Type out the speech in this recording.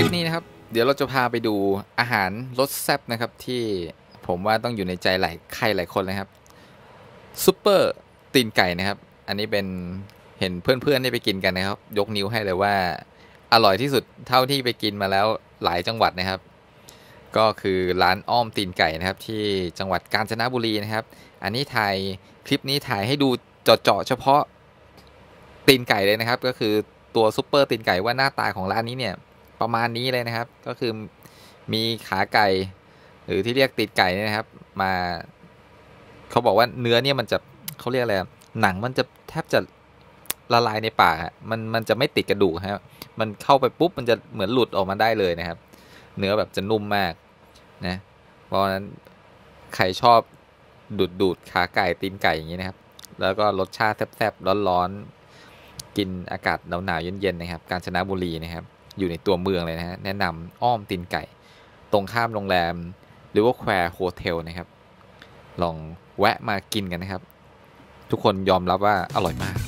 ลิปนี้นะครับ เดี๋ยวเราจะพาไปดูอาหารรสแซ่บนะครับที่ผมว่าต้องอยู่ในใจหลายใครหลายคนเลยครับซุปเปอร์ตีนไก่นะครับ อันนี้เป็นเห็นเพื่อนๆได้ไปกินกันนะครับ ยกนิ้วให้เลยว่า อร่อยที่สุดเท่าที่ไปกินมาแล้วหลายจังหวัดนะครับ ก็คือร้านอ้อมตีนไก่นะครับ ที่จังหวัดกาญจนบุรีนะครับ อันนี้ถ่ายคลิปนี้ถ่ายให้ดูเจาะๆเฉพาะตีนไก่เลยนะครับ ก็คือตัวซุปเปอร์ตีนไก่ว่าหน้าตาของร้านนี้เนี่ย ประมาณนี้เลยนะครับ ก็คือมีขาไก่ หรือที่เรียกตีนไก่นะครับ มาเขาบอกว่าเนื้อเนี่ยมันจะเขาเรียกอะไรหนังมันจะแทบจะละลายในปากอะมันมันจะไม่ติดกระดูกครับมันเข้าไปปุ๊บมันจะเหมือนหลุดออกมาได้เลยนะครับ เนื้อแบบจะนุ่มมากนะเพราะฉะนั้นใครชอบดูดดูดขาไก่ตีนไก่อย่างนี้นะครับ แล้วก็รสชาติแซ่บๆร้อนๆกินอากาศหนาวๆเย็นๆนะครับ กาญจนบุรีนะครับ อยู่ในตัวเมืองเลยนะฮะ แนะนำอ้อมตีนไก่ ตรงข้ามโรงแรมหรือว่าแควร์โฮเทลนะครับ ลองแวะมากินกันนะครับ ทุกคนยอมรับว่าอร่อยมาก